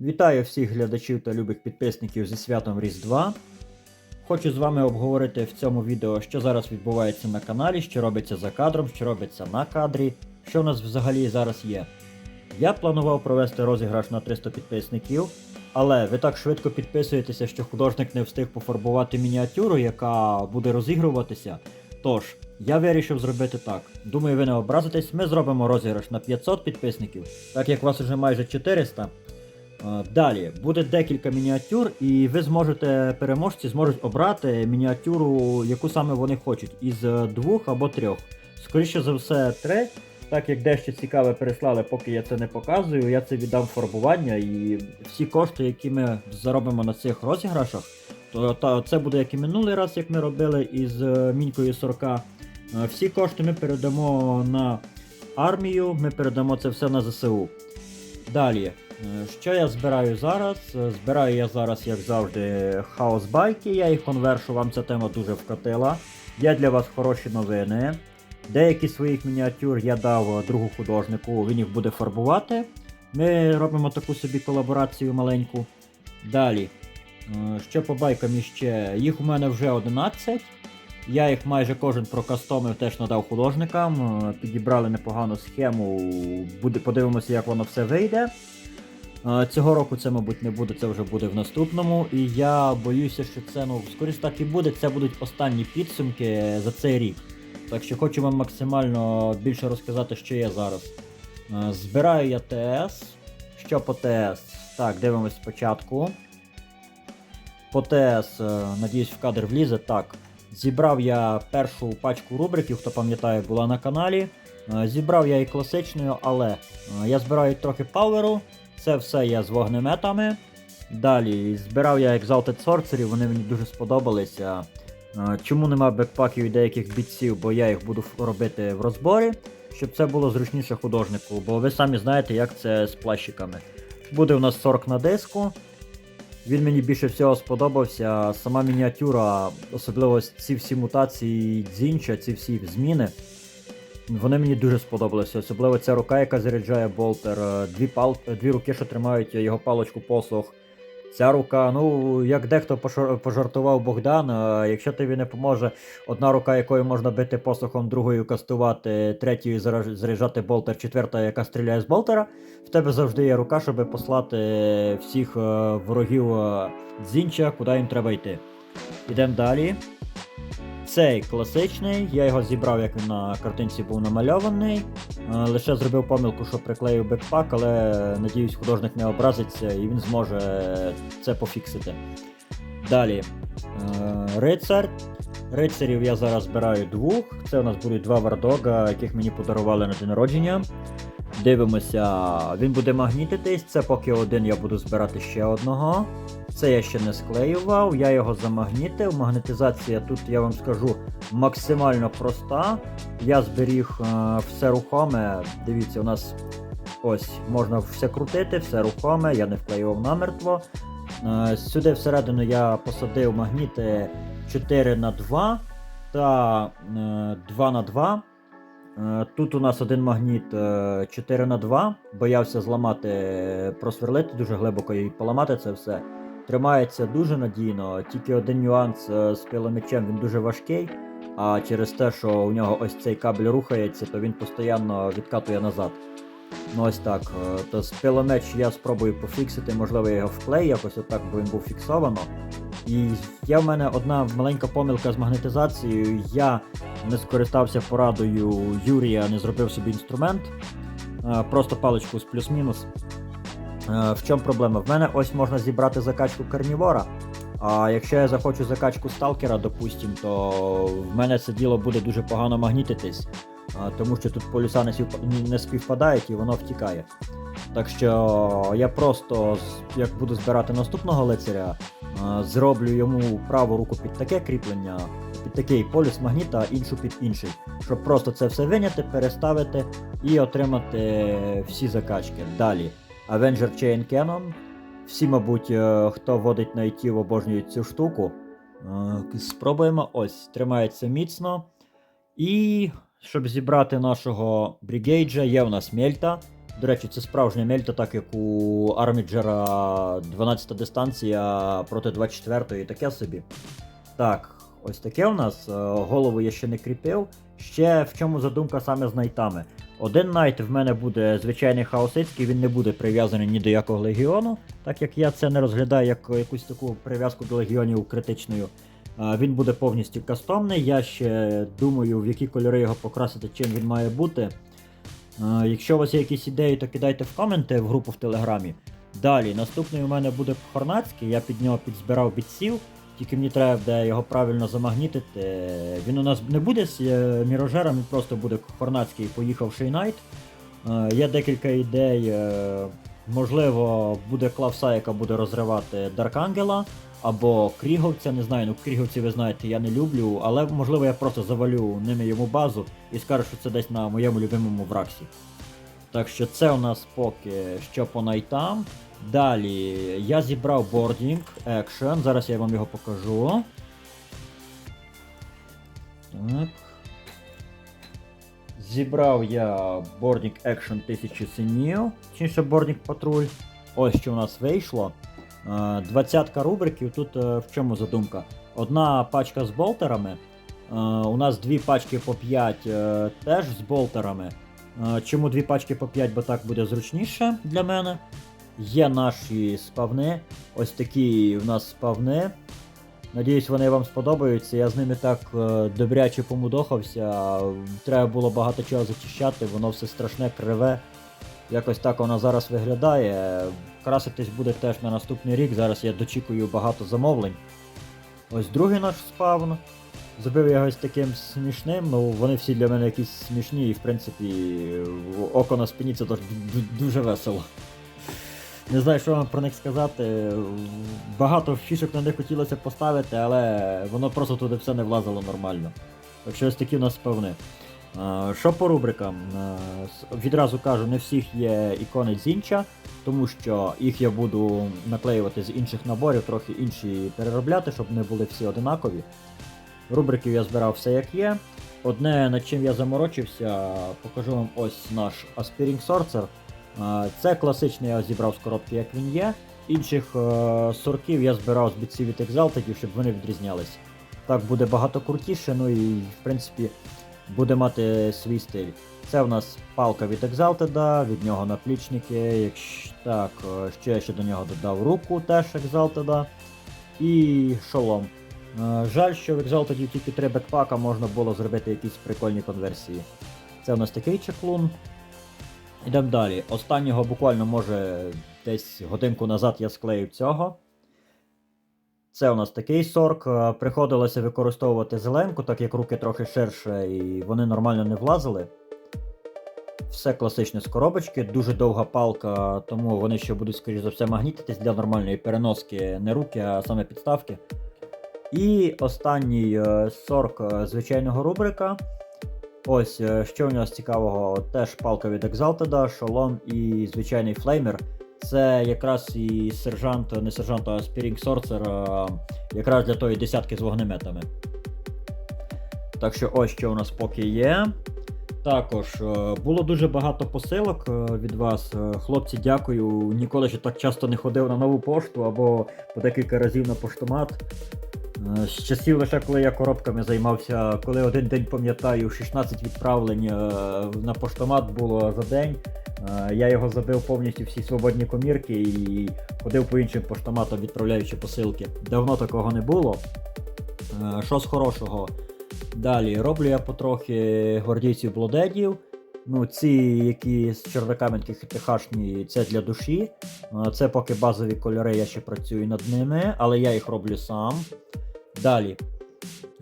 Вітаю всіх глядачів та любих підписників зі святом Різдва. Хочу з вами обговорити в цьому відео, що зараз відбувається на каналі, що робиться за кадром, що робиться на кадрі, що в нас взагалі зараз є. Я планував провести розіграш на 300 підписників, але ви так швидко підписуєтеся, що художник не встиг пофарбувати мініатюру, яка буде розігруватися. Тож, я вирішив зробити так. Думаю, ви не образитесь, ми зробимо розіграш на 500 підписників, так як вас вже майже 400. Е, Далі буде декілька мініатюр, і ви зможете, переможці зможуть обрати мініатюру, яку саме вони хочуть, із е, двох або трьох. Скоріше за все, три. Так як дещо цікаве переслали, поки я це не показую, я це віддам фарбування і всі кошти, які ми заробимо на цих розіграшах, то та, це буде як і минулий раз, як ми робили із е, мінькою 40. Е, Всі кошти ми передамо на армію, ми передамо це все на ЗСУ. Далі, що я збираю зараз? Е, Збираю я зараз, як завжди, хаос байки, я їх конвершу, вам ця тема дуже вкатила. Є для вас хороші новини. Деякі своїх мініатюр я дав другу художнику, він їх буде фарбувати. Ми робимо таку собі колаборацію маленьку. Далі, е, що по байкам іще? Їх у мене вже 11. Я їх майже кожен прокастомив, теж надав художникам. Е, Підібрали непогану схему. Подивимося, як воно все вийде. Цього року це, мабуть, не буде, це вже буде в наступному. І я боюся, що це, ну, скоріш так і буде. Це будуть останні підсумки за цей рік. Так що хочу вам максимально більше розказати, що є зараз. Збираю я ТС. Що по ТС? Так, дивимось спочатку. По ТС, е, надіюсь, в кадр влізе. Так. Зібрав я першу пачку рубриків, хто пам'ятає, була на каналі. Е, Зібрав я її класичною, але е, я збираю трохи паверу. Це все я з вогнеметами. Далі збирав я Exalted Sorcery, вони мені дуже сподобалися. Чому нема бекпаків і деяких бійців, бо я їх буду робити в розборі, щоб це було зручніше художнику, бо ви самі знаєте, як це з плащиками. Буде у нас 40 на диску. Він мені більше всього сподобався. Сама мініатюра, особливо ці всі мутації дзінча, ці всі зміни. Вони мені дуже сподобалися. Особливо ця рука, яка заряджає болтер, е, дві, пал... дві руки, що тримають його палочку посох. Ця рука, ну, як дехто пожартував Богдан, е, якщо тобі не поможе одна рука, якою можна бити посохом, другою кастувати, третьою заряджати болтер, четверта, яка стріляє з болтера, в тебе завжди є рука, щоб послати всіх е, ворогів е, дзінча, куди їм треба йти. Ідемо далі. Цей класичний, я його зібрав, як він на картинці був намальований. Е, Лише зробив помилку, що приклеїв бекпак, але надіюсь, художник не образиться і він зможе це пофіксити. Далі. Е, Рицар. Рицарів я зараз збираю двох. Це у нас будуть два вардога, яких мені подарували на день народження. Дивимося, він буде магнітитись. Це поки один я буду збирати ще одного. Це я ще не склеював, я його замагнітив. Магнетизація тут, я вам скажу, максимально проста. Я зберіг е, все рухоме. Дивіться, у нас ось можна все крутити, все рухоме, я не вклеював намертво. Е, сюди всередину я посадив магніти 4 на 2 та е, 2 на 2 Е, Тут у нас один магніт е, 4 на 2 боявся зламати, е, просверлити дуже глибоко і поламати це все. Тримається дуже надійно, тільки один нюанс е, з пиломечем, він дуже важкий, а через те, що у нього ось цей кабель рухається, то він постійно відкатує назад. Ну ось так. е, То з пиломеч я спробую пофіксити, можливо, його вклею якось отак, бо він був фіксовано. І є в мене одна маленька помилка з магнетизацією. Я не скористався порадою Юрія, не зробив собі інструмент. Е, Просто паличку з плюс-мінус. Е, В чому проблема? В мене ось можна зібрати закачку карнівора. А якщо я захочу закачку сталкера, допустим, то в мене це діло буде дуже погано магнітитись, тому що тут полюса не, співпадають і воно втікає. Так що я просто, як буду збирати наступного лицаря, зроблю йому праву руку під таке кріплення, під такий полюс магніта, а іншу під інший. Щоб просто це все виняти, переставити і отримати всі закачки. Далі. Avenger Chain Cannon. Всі, мабуть, е, хто водить на IT, обожнюють цю штуку. Е, Спробуємо. Ось, тримається міцно. І щоб зібрати нашого бригейджа, є у нас мельта. До речі, це справжня мельта, так як у Арміджера 12 та дистанція проти 24 і таке собі. Так, ось таке у нас. Е, Голову я ще не кріпив. Ще в чому задумка саме з найтами. Один найт в мене буде звичайний хаосицький, він не буде прив'язаний ні до якого легіону, так як я це не розглядаю як якусь таку прив'язку до легіонів критичною. Він буде повністю кастомний. Я ще думаю, в які кольори його покрасити, чим він має бути. Якщо у вас є якісь ідеї, то кидайте в коменти в групу в Телеграмі. Далі, наступний у мене буде Хорнацький, я під нього підзбирав бітсів, тільки мені треба буде його правильно замагнітити. Він у нас не буде з е, мірожером, він просто буде Хорнацький, поїхав Шейнайт. Е, Є декілька ідей. Можливо, буде клавса, яка буде розривати Даркангела або Кріговця. Не знаю, ну Кріговці, ви знаєте, я не люблю, але можливо я просто завалю ними йому базу і скажу, що це десь на моєму любимому Враксі. Так що це у нас поки що по найтам. Далі я зібрав бордінг екшен. Зараз я вам його покажу. Так. Зібрав я бордінг екшен 1000 синів, точніше бордінг патруль. Ось що у нас вийшло. Е, Двадцятка рубриків. Тут е, в чому задумка? Одна пачка з болтерами. Е, У нас дві пачки по 5 е, теж з болтерами. Чому дві пачки по 5, бо так буде зручніше для мене. Є наші спавни. Ось такі в нас спавни. Надіюсь, вони вам сподобаються. Я з ними так е, добряче помудохався. Треба було багато чого зачищати, воно все страшне, криве. Якось так воно зараз виглядає. Краситись буде теж на наступний рік. Зараз я дочікую багато замовлень. Ось другий наш спавн. Зробив я ось таким смішним, ну вони всі для мене якісь смішні і в принципі око на спині це дуже весело. Не знаю, що вам про них сказати. Багато фішок на них хотілося поставити, але воно просто туди все не влазило нормально. Так що ось такі у нас спавни. Е, Що по рубрикам? Відразу кажу, не всіх є ікони Зінча, тому що їх я буду наклеювати з інших наборів, трохи інші переробляти, щоб не були всі одинакові. Рубриків я збирав все як є. Одне, над чим я заморочився, покажу вам ось наш Aspiring Sorcerer. Це класичний я зібрав з коробки, як він є. Інших е, сортів я збирав з бітців від Exalted, щоб вони відрізнялись. Так буде багато крутіше, ну і в принципі буде мати свій стиль. Це в нас палка від Exalted, від нього наплічники. Якщо так, е, ще я ще до нього додав руку теж Exalted. І шолом. Е, Жаль, що в Exalted тільки три бекпака можна було зробити якісь прикольні конверсії. Це у нас такий чеклун. Ідемо далі. Останнього буквально може десь годинку назад я склеїв цього. Це у нас такий сорк. Е, Приходилося використовувати зеленку, так як руки трохи ширше і вони нормально не влазили. Все класичне з коробочки, дуже довга палка, тому вони ще будуть, скоріш за все, магнітитись для нормальної переноски не руки, а саме підставки. І останній е, сорк е, звичайного рубрика. Ось, е, що у нас цікавого, теж палка від Exalted, шолом і звичайний флеймер. Це якраз і сержант, не сержант, а Sorcerer, е, якраз для тої десятки з вогнеметами. Так що ось що у нас поки є. Також е, було дуже багато посилок е, від вас. Хлопці, дякую. Ніколи ще так часто не ходив на нову пошту або по декілька разів на поштомат. Е, З часів лише коли я коробками займався, коли один день пам'ятаю, 16 відправлень е, на поштомат було за день. Е, Я його забив повністю всі свободні комірки і ходив по іншим поштоматам, відправляючи посилки. Давно такого не було. Що з хорошого? Далі роблю я потрохи гвардійців блодедів. Ну, ці, які з червяками ТХшні, це для душі. Це поки базові кольори, я ще працюю над ними, але я їх роблю сам. Далі.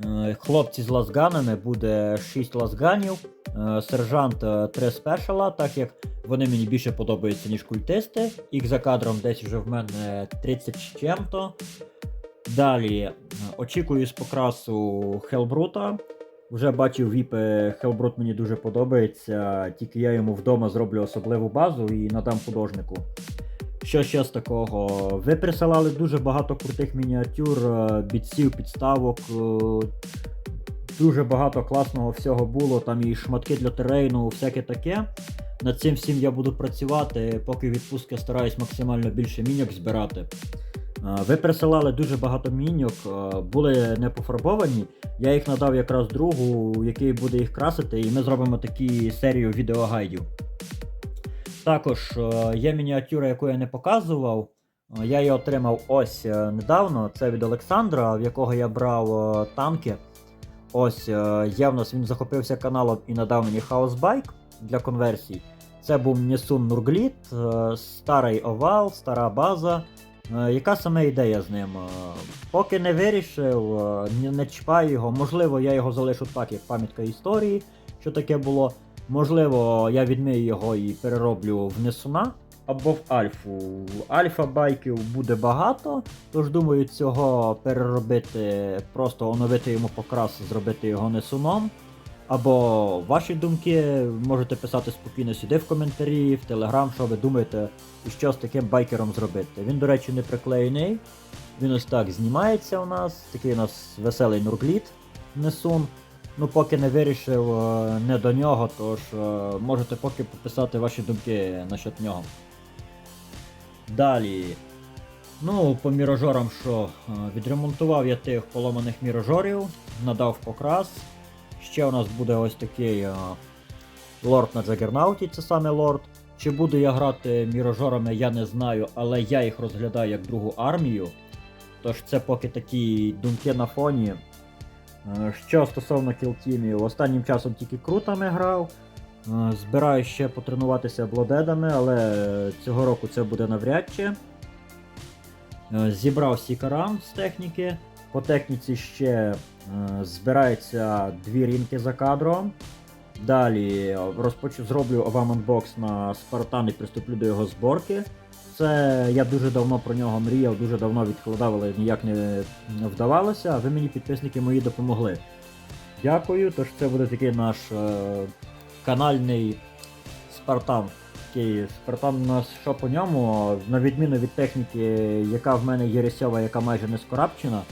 Е, Хлопці з лазганами буде 6 лазганів. Е, Сержант 3 спешала, так як вони мені більше подобаються, ніж культисти. Їх за кадром десь вже в мене 30 з чим-то. Далі е, очікую з покрасу Хелбрута. Вже бачив віпи, Хелбрут мені дуже подобається, тільки я йому вдома зроблю особливу базу і надам художнику. Що ще з такого? Ви присилали дуже багато крутих мініатюр, е, підставок. е, Дуже багато класного всього було, там і шматки для терейну, всяке таке. Над цим всім я буду працювати, поки відпустки стараюсь максимально більше міньок збирати. Е, Ви присилали дуже багато міньок, були не пофарбовані. Я їх надав якраз другу, який буде їх красити, і ми зробимо такі серію відеогайдів. Також е, є мініатюра, яку я не показував. Е, Я її отримав ось е, недавно. Це від Олександра, в якого я брав танки. Ось є в нас він захопився каналом і надав мені хаусбайк для конверсій. Це був Nurglit, е, старий овал, стара база. Яка саме ідея з ним? Поки не вирішив, не чіпаю його. Можливо, я його залишу так, як пам'ятка історії, що таке було. Можливо, я відмию його і перероблю в Несуна або в Альфу. Альфа байків буде багато, тож думаю, цього переробити, просто оновити йому покрас, зробити його Несуном. Або ваші думки можете писати спокійно сюди в коментарі, в телеграм, що ви думаєте, що з таким байкером зробити. Він, до речі, не приклеєний. Він ось так знімається у нас. Такий у нас веселий нургліт Несун. Ну, поки не вирішив е, не до нього, тож е, можете поки пописати ваші думки насчет нього. Далі. Ну, по мірожорам що? Е, Відремонтував я тих поломаних мірожорів, надав покрас. Ще у нас буде ось такий лорд на Джагернауті, це саме лорд. Чи буду я грати мірожорами, я не знаю, але я їх розглядаю як другу армію. Тож це поки такі думки на фоні. Е, Що стосовно кілтімів, останнім часом тільки крутами грав. Е, Збираю ще потренуватися блодедами, але цього року це буде навряд чи. Е, Зібрав сікарам з техніки. По техніці ще збирається дві рінки за кадром. Далі розпочу, зроблю вам анбокс на Спартан і приступлю до його зборки. Це я дуже давно про нього мріяв, дуже давно відкладав, але ніяк не вдавалося. А ви мені, підписники мої, допомогли. Дякую. Тож це буде такий наш е, канальний Спартан. Спартан у нас що по ньому, на відміну від техніки, яка в мене є рісьова, яка майже не скорапчена.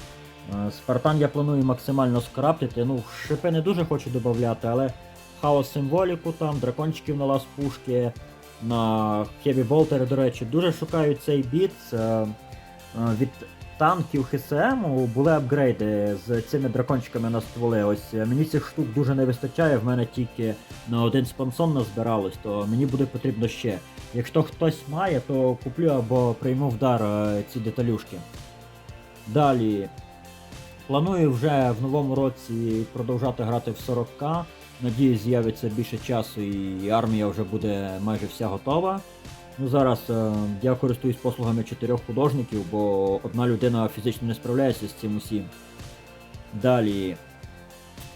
е, Спартан я планую максимально скораптити. Ну, шипи не дуже хочу додати, але хаос символіку там, дракончиків на лаз пушки, на Heavy Болтери, до речі, дуже шукаю цей біт. Е, е, Від танків ХСМ були апгрейди з цими дракончиками на стволи. Ось е, мені цих штук дуже не вистачає, в мене тільки на один спансон назбиралось, то мені буде потрібно ще. Якщо хтось має, то куплю або прийму в дар ці деталюшки. Далі. Планую вже в новому році продовжати грати в 40к. Надіюсь, з'явиться більше часу і армія вже буде майже вся готова. Ну зараз е, я користуюсь послугами чотирьох художників, бо одна людина фізично не справляється з цим усім. Далі.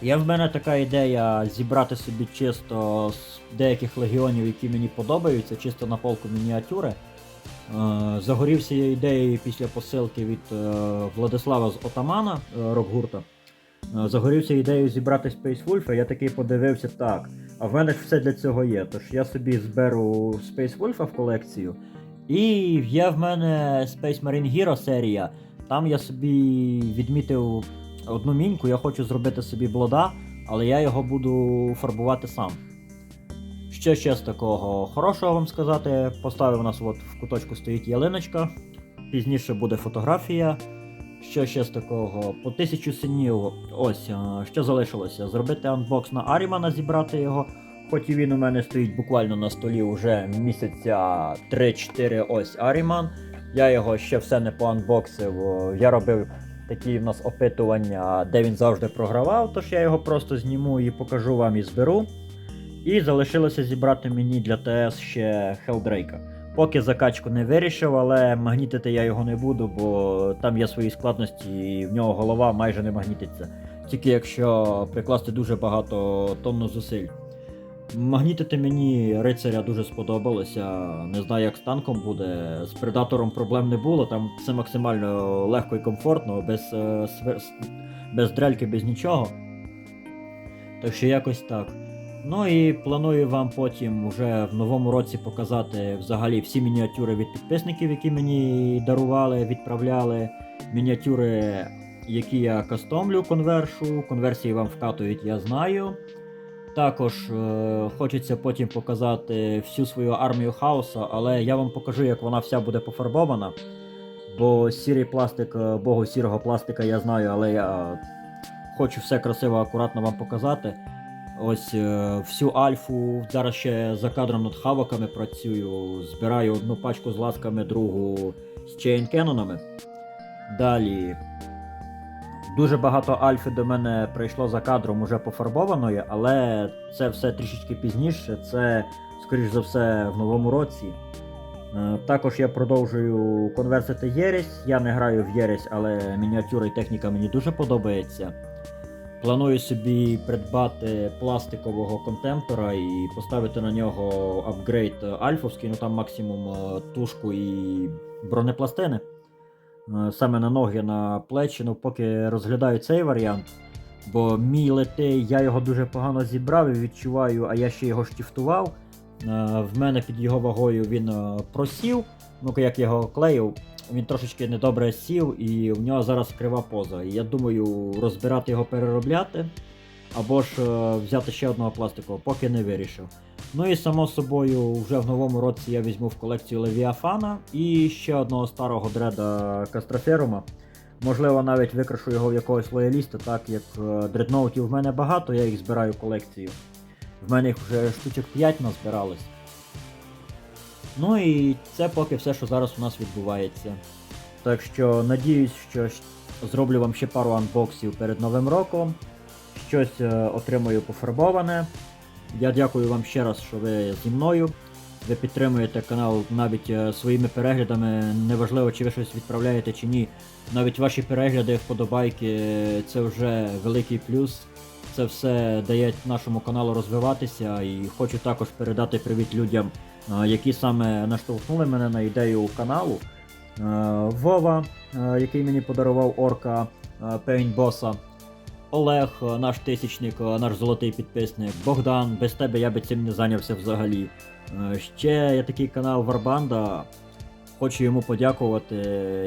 Є в мене така ідея зібрати собі чисто з деяких легіонів, які мені подобаються, чисто на полку мініатюри. Е, Загорівся я ідеєю після посилки від е, Владислава з Отамана е, Рокгурта. Е, Загорівся ідеєю зібрати Space Wolf, я такий подивився так. А в мене ж все для цього є. Тож я собі зберу Space Wolf в колекцію. І є в мене Space Marine Hero серія. Там я собі відмітив одну міньку, я хочу зробити собі блода, але я його буду фарбувати сам. Що ще з такого хорошого вам сказати? Поставив у нас от в куточку стоїть ялиночка. Пізніше буде фотографія. Що ще з такого? По тисячу синів. Ось, що залишилося? Зробити анбокс на Арімана, зібрати його. Хоч і він у мене стоїть буквально на столі вже місяця 3-4 ось Аріман. Я його ще все не поанбоксив. Я робив такі в нас опитування, де він завжди програвав, тож я його просто зніму і покажу вам і зберу. І залишилося зібрати мені для ТС ще Хелдрейка. Поки закачку не вирішив, але магнітити я його не буду, бо там є свої складності, і в нього голова майже не магнітиться. Тільки якщо прикласти дуже багато тонну зусиль. Магнітити мені рицаря дуже сподобалося. Не знаю, як з танком буде. З предатором проблем не було, там все максимально легко і комфортно, без, е, без дрельки, без нічого. Так що якось так. Ну і планую вам потім уже в новому році показати взагалі всі мініатюри від підписників, які мені дарували, відправляли. Мініатюри, які я кастомлю, конвершу. Конверсії вам вкатують, я знаю. Також е, хочеться потім показати всю свою армію хаоса, але я вам покажу, як вона вся буде пофарбована. Бо сірий пластик, е, богу сірого пластика я знаю, але я хочу все красиво, акуратно вам показати. Ось е, всю альфу. Зараз ще за кадром над хавоками працюю. Збираю одну пачку з ласками, другу з чейнкенонами. Далі. Дуже багато альфи до мене прийшло за кадром уже пофарбованої, але це все трішечки пізніше. Це, скоріш за все, в новому році. Е, Також я продовжую конверсити Єресь. Я не граю в Єресь, але мініатюра і техніка мені дуже подобається. Планую собі придбати пластикового контемпора і поставити на нього апгрейд альфовський, ну там максимум е, тушку і бронепластини. Е, Саме на ноги, на плечі, ну поки розглядаю цей варіант. Бо мій летей, я його дуже погано зібрав і відчуваю, а я ще його штифтував. Е, В мене під його вагою він просів. Ну, як його клеїв, він трошечки недобре сів, і в нього зараз крива поза. І я думаю, розбирати його переробляти, або ж е, взяти ще одного пластикового, поки не вирішив. Ну і само собою, вже в новому році я візьму в колекцію Левіафана і ще одного старого дреда Кастроферума. Можливо, навіть викрашу його в якогось лояліста, так як е, дредноутів в мене багато, я їх збираю в колекцію. В мене їх вже штучок 5 назбиралось. Ну і це поки все, що зараз у нас відбувається. Так що надіюсь, що зроблю вам ще пару анбоксів перед Новим роком. Щось е, отримаю пофарбоване. Я дякую вам ще раз, що ви зі мною. Ви підтримуєте канал навіть е, своїми переглядами. Неважливо, чи ви щось відправляєте чи ні. Навіть ваші перегляди, вподобайки е, це вже великий плюс. Це все дає нашому каналу розвиватися. І хочу також передати привіт людям, які саме наштовхнули мене на ідею каналу. Вова, який мені подарував орка е, пейнтбоса. Олег, наш тисячник, наш золотий підписник, Богдан, без тебе я би цим не зайнявся взагалі. Ще є такий канал Варбанда. Хочу йому подякувати.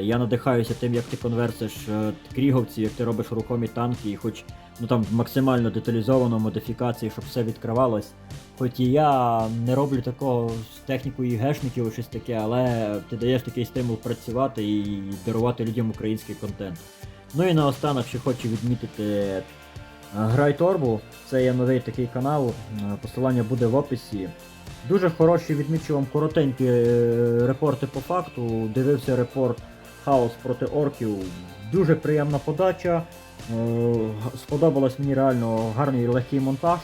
Я надихаюся тим, як ти конверсиш е, кріговці, як ти робиш рухомі танки, і хоч ну там максимально деталізовано модифікації, щоб все відкривалось. Хоч і я не роблю такого з технікою гешників щось таке, але ти даєш такий стимул працювати і дарувати людям український контент. Ну і наостанок ще хочу відмітити е, Грай Торбу, це є новий такий канал, е, посилання буде в описі. Дуже хороші, відмічу вам коротенькі е, репорти по факту. Дивився репорт Хаос проти орків. Дуже приємна подача. Е, Сподобалось мені реально гарний легкий монтаж.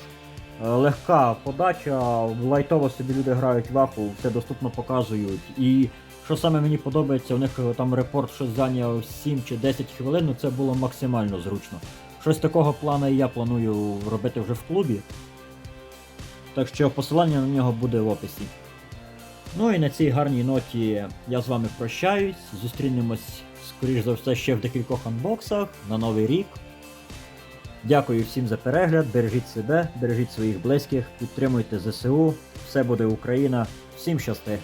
Е, Легка подача, лайтово собі люди грають в аху, все доступно показують. І що саме мені подобається, у них там репорт щось зайняв 7 чи 10 хвилин, ну це було максимально зручно. Щось такого плану я планую робити вже в клубі. Так що посилання на нього буде в описі. Ну і на цій гарній ноті я з вами прощаюсь. Зустрінемось, скоріш за все, ще в декількох анбоксах на новий рік. Дякую всім за перегляд, бережіть себе, бережіть своїх близьких, підтримуйте ЗСУ, все буде Україна, всім щасти!